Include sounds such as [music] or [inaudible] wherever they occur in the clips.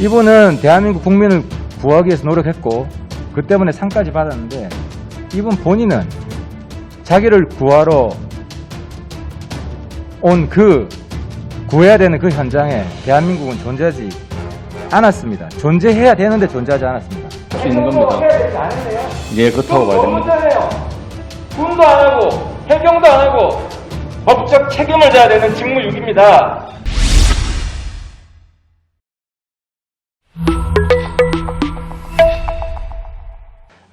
이분은 대한민국 국민을 구하기 위해서 노력했고 그 때문에 상까지 받았는데 이분 본인은 자기를 구하러 온 그 구해야 되는 그 현장에 대한민국은 존재하지 않았습니다. 존재해야 되는데 존재하지 않았습니다. 할 수 있는 겁니다. 예, 그렇다고 봐야 됩니다. 군도 안 하고 해경도 안 하고 법적 책임을 져야 되는 직무유기입니다.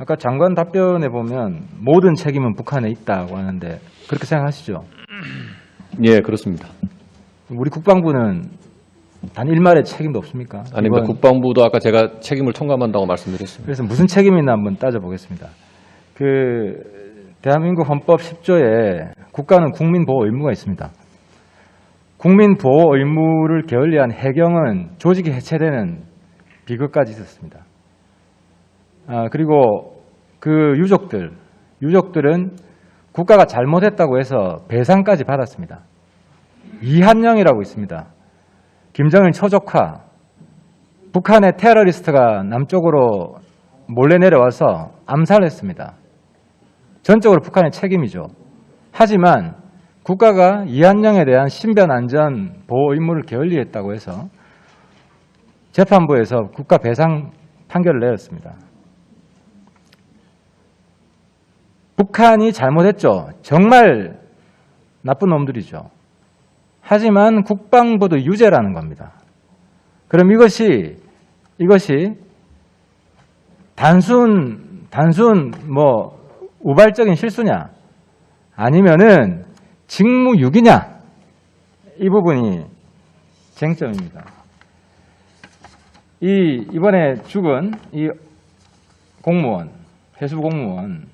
아까 장관 답변에 보면 모든 책임은 북한에 있다고 하는데 그렇게 생각하시죠? 예, 그렇습니다. 우리 국방부는 단 일말의 책임도 없습니까? 아닙니다. 국방부도 아까 제가 책임을 통감한다고 말씀드렸습니다. 그래서 무슨 책임이 있나 한번 따져보겠습니다. 그 대한민국 헌법 10조에 국가는 국민 보호 의무가 있습니다. 국민 보호 의무를 게을리한 해경은 조직이 해체되는 비극까지 있었습니다. 아, 그리고 그 유족들, 유족들은 국가가 잘못했다고 해서 배상까지 받았습니다. 이한영이라고 있습니다. 김정일 처조카, 북한의 테러리스트가 남쪽으로 몰래 내려와서 암살했습니다. 전적으로 북한의 책임이죠. 하지만 국가가 이한영에 대한 신변 안전 보호 의무를 게을리했다고 해서 재판부에서 국가 배상 판결을 내렸습니다. 북한이 잘못했죠. 정말 나쁜 놈들이죠. 하지만 국방부도 유죄라는 겁니다. 그럼 이것이 이것이 단순 단순 뭐 우발적인 실수냐 아니면은 직무유기냐 이 부분이 쟁점입니다. 이 이번에 죽은 이 공무원 해수부 공무원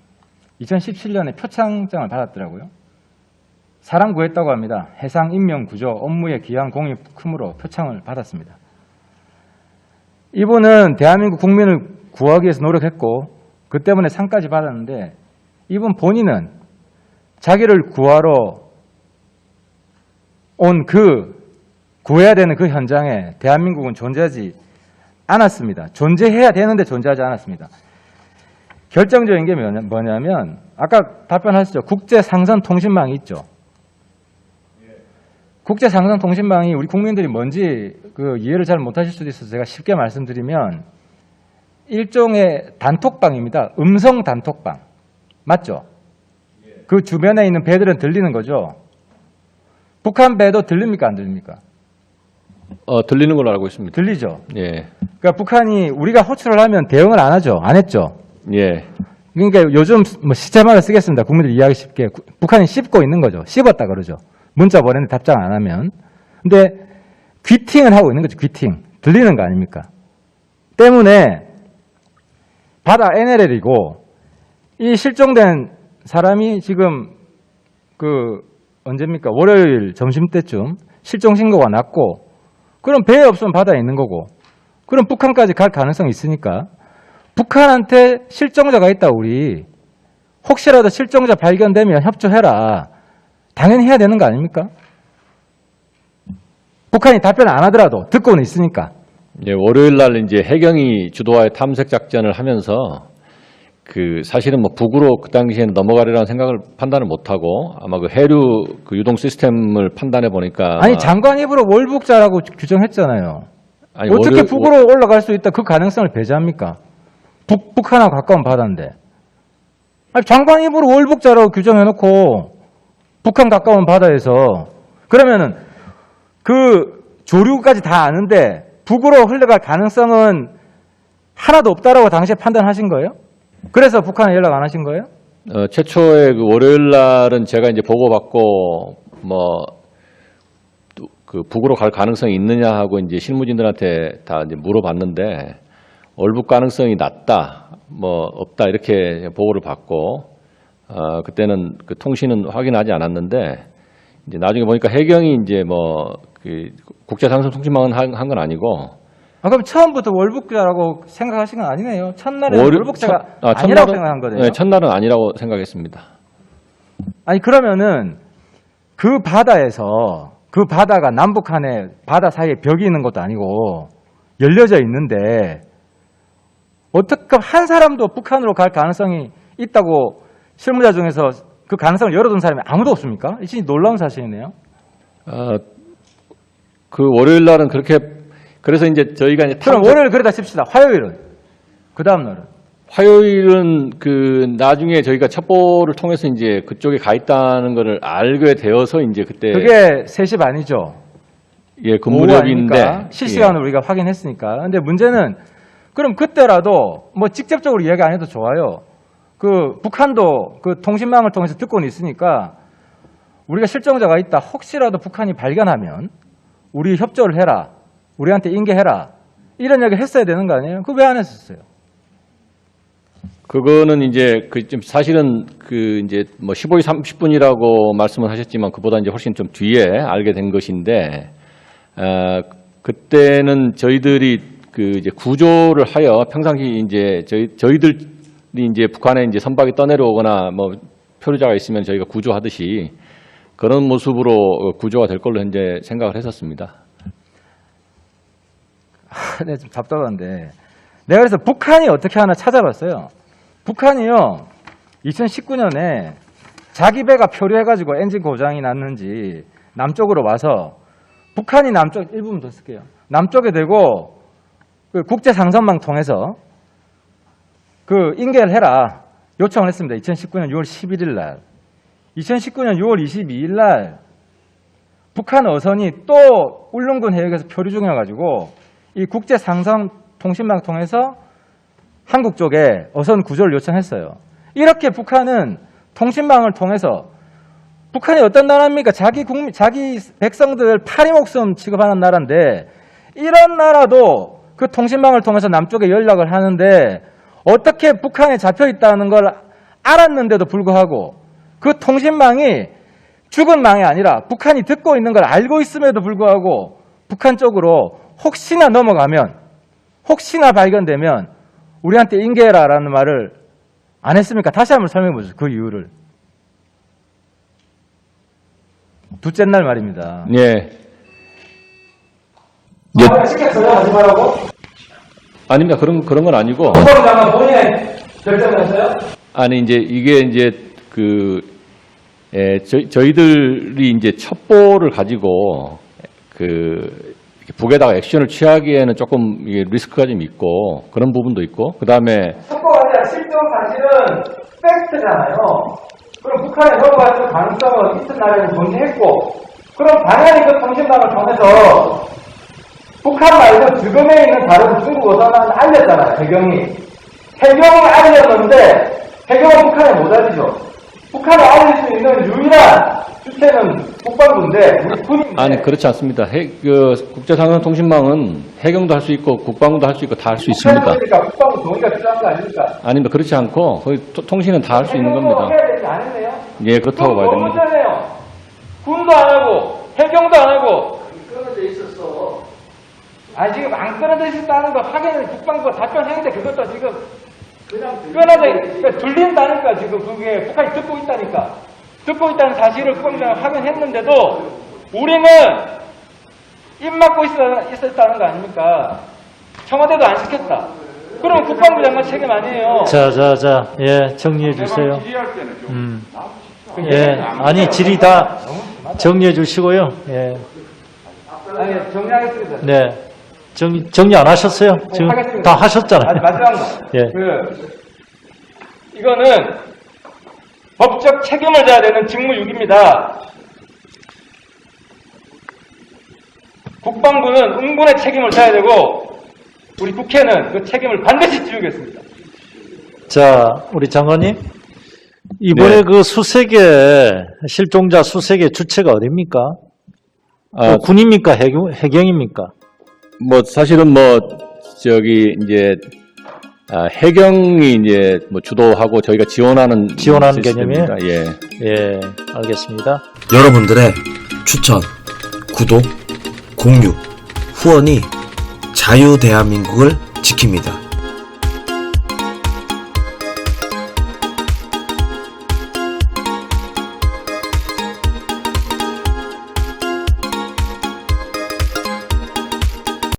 2017년에 표창장을 받았더라고요. 사람 구했다고 합니다. 해상 인명 구조 업무에 기여한 공이 크므로 표창을 받았습니다. 이분은 대한민국 국민을 구하기 위해서 노력했고 그 때문에 상까지 받았는데 이분 본인은 자기를 구하러 온 그 구해야 되는 그 현장에 대한민국은 존재하지 않았습니다. 존재해야 되는데 존재하지 않았습니다. 결정적인 게 뭐냐- 뭐냐면 아까 답변하셨죠. 국제 상선 통신망이 있죠. 국제 상선 통신망이 우리 국민들이 뭔지 그 이해를 잘 못하실 수도 있어서 제가 쉽게 말씀드리면 일종의 단톡방입니다. 음성 단톡방 맞죠? 그 주변에 있는 배들은 들리는 거죠. 북한 배도 들립니까 안 들립니까? 어, 들리는 걸로 알고 있습니다. 들리죠. 예, 그러니까 북한이 우리가 호출을 하면 대응을 안 하죠. 안 했죠. 예, 그러니까 요즘 뭐 시체말을 쓰겠습니다. 국민들 이해하기 쉽게. 구- 북한이 씹고 있는 거죠. 씹었다 그러죠. 문자 보냈는데 답장 안 하면. 근데 귀팅을 하고 있는 거죠. 귀팅. 들리는 거 아닙니까? 때문에 바다 NLL이고 이 실종된 사람이 지금 그 언제입니까? 월요일 점심 때쯤 실종 신고가 났고 그럼 배에 없으면 바다에 있는 거고 그럼 북한까지 갈 가능성이 있으니까 북한한테 실종자가 있다 우리 혹시라도 실종자 발견되면 협조해라 당연히 해야 되는 거 아닙니까? 북한이 답변 안 하더라도 듣고는 있으니까 예, 월요일 날 이제 해경이 주도하여 탐색 작전을 하면서 그 사실은 뭐 북으로 그 당시에는 넘어가리라는 생각을 판단을 못 하고 아마 그 해류 그 유동 시스템을 판단해 보니까 아니 장관 입으로 월북자라고 규정했잖아요 아니, 어떻게 월요일- 북으로 올라갈 수 있다 그 가능성을 배제합니까? 북, 북한하고 가까운 바다인데 아니, 장관 입으로 월북자라고 규정해놓고 북한 가까운 바다에서 그러면은 그 조류까지 다 아는데 북으로 흘러갈 가능성은 하나도 없다라고 당시에 판단하신 거예요? 그래서 북한에 연락 안 하신 거예요? 어, 최초의 그 월요일 날은 제가 이제 보고받고 뭐, 또그 북으로 갈 가능성이 있느냐 하고 이제 실무진들한테 다 이제 물어봤는데 얼북 가능성이 낮다, 뭐 없다 이렇게 보고를 받고 어, 그때는 그 통신은 확인하지 않았는데 이제 나중에 보니까 해경이 이제 뭐 그 국제상선 통신망은 한 건 아니고 아, 그럼 처음부터 월북자라고 생각하신 건 아니네요. 첫날에 월- 월북자가 첫- 아, 첫날은- 생각한 거네요. 네, 첫날은 아니라고 생각했습니다. 아니 그러면은 그 바다에서 그 바다가 남북한의 바다 사이에 벽이 있는 것도 아니고 열려져 있는데 어떻게 한 사람도 북한으로 갈 가능성이 있다고 실무자 중에서 그 가능성을 열어둔 사람이 아무도 없습니까? 이 진짜 놀라운 사실이네요. 어, 그 월요일 날은 그렇게 그래서 이제 저희가 이제 그럼 탐색- 월요일 그러다 칩시다. 화요일은 그 다음 날은 화요일은 그 나중에 저희가 첩보를 통해서 이제 그쪽에 가 있다는 거를 알게 되어서 이제 그때 그게 3시 반이죠. 예 근무력인데? 실시간으로 우리가 확인했으니까. 근데 문제는 그럼 그때라도 뭐 직접적으로 이야기 안 해도 좋아요. 그 북한도 그 통신망을 통해서 듣고는 있으니까 우리가 실종자가 있다. 혹시라도 북한이 발견하면 우리 협조를 해라. 우리한테 인계해라. 이런 이야기 했어야 되는 거 아니에요? 그거 왜안 했었어요? 그거는 이제 그 좀 사실은 그 이제 뭐 15일 30분이라고 말씀을 하셨지만 그보다 이제 훨씬 좀 뒤에 알게 된 것인데 어, 그때는 저희들이 그 이제 구조를 하여 평상시 이제 저희 저희들이 이제 북한에 이제 선박이 떠내려오거나 뭐 표류자가 있으면 저희가 구조하듯이 그런 모습으로 어, 구조가 될 걸로 현재 생각을 했었습니다. 네, 좀 답답한데. 내가 그래서 북한이 어떻게 하나 찾아봤어요. 북한이요, 2019년에 자기 배가 표류해가지고 엔진 고장이 났는지 남쪽으로 와서 북한이 남쪽, 일부분 더 쓸게요. 남쪽에 대고 그 국제 상선망 통해서 그 인계를 해라. 요청을 했습니다. 2019년 6월 11일 날. 2019년 6월 22일 날 북한 어선이 또 울릉군 해역에서 표류 중이어 가지고 이 국제 상선 통신망 통해서 한국 쪽에 어선 구조를 요청했어요. 이렇게 북한은 통신망을 통해서 북한이 어떤 나라입니까? 자기 국민, 자기 백성들 파리 목숨 취급하는 나라인데 이런 나라도 그 통신망을 통해서 남쪽에 연락을 하는데 어떻게 북한에 잡혀 있다는 걸 알았는데도 불구하고 그 통신망이 죽은 망이 아니라 북한이 듣고 있는 걸 알고 있음에도 불구하고 북한 쪽으로 혹시나 넘어가면 혹시나 발견되면 우리한테 인계해라라는 말을 안 했습니까? 다시 한번 설명해 보죠. 그 이유를. 둘째 날 말입니다. 예. 아, 시켰어요? 하지 말라고? 아닙니다. 그런 그런 건 아니고 국방장관 본인이 결정을 했어요? 아니 이제 이게 이제 그 예, 저, 저희들이 이제 첩보를 가지고 그 북에다가 액션을 취하기에는 조금 이게 리스크가 좀 있고 그런 부분도 있고 그 다음에 첩보가 아니라 실종 사실은 팩트잖아요. 그럼 북한에 넘어갈 가능성은 나라에는 존재했고, 그럼 당연히 그 통신망을 통해서 북한 말고 주변에 있는 다른 중국 어선은 알렸잖아요, 해경이. 해경이 알렸는데, 해경은 북한에 못 알리죠. 북한에 알릴 수 있는 유일한 주체는 국방부인데, 우리 군인데. 아니 그렇지 않습니다. 해, 그 국제상선 통신망은 해경도 할 수 있고 국방부도 할 수 있고 다 할 수 있습니다. 그러니까 국방부 동의가 필요한 거 아닙니까? 아닙니다. 그렇지 않고 거의 토- 통신은 다 할 수 있는 겁니다. 해야 되지 않았네요? 예, 그렇다고 봐야 너무 됩니다. 군도 안 하고 해경도 안 하고 끊어져 있었어. 아 지금 안 끊어져 있었다는 거 확인은 국방부가 답변했는데 그것도 지금 끊어져 있- 그러니까 들린다니까 지금 그게 북한이 듣고 있다니까 듣고 있다는 사실을 국방부가 확인했는데도 우리는 입 막고 있었, 있었다는 거 아닙니까? 청와대도 안 시켰다. 그럼 국방부 장관 책임 아니에요. 자, 자, 자, 예, 정리해 주세요. 음. 예, 아니, 질의 다 정리해 주시고요. 예, 아니 정리하겠습니다. 네. 정리, 정리 안 하셨어요? 지금 하겠습니다. 다 하셨잖아요. 아니, 마지막 거. [laughs] 예. 그, 이거는 법적 책임을 져야 되는 직무유기입니다. 국방부는 응분의 책임을 져야 되고, 우리 국회는 그 책임을 반드시 지우겠습니다. 자, 우리 장관님. 이번에 네. 그 수색의, 실종자 수색의 주체가 어딥니까? 아, 그 군입니까? 해경, 해경입니까? 뭐 사실은 뭐 저기 이제 아, 해경이 이제 뭐 주도하고 저희가 지원하는 지원하는 시스템입니다. 예. 예, 알겠습니다. 여러분들의 추천, 구독, 공유, 후원이 자유 대한민국을 지킵니다.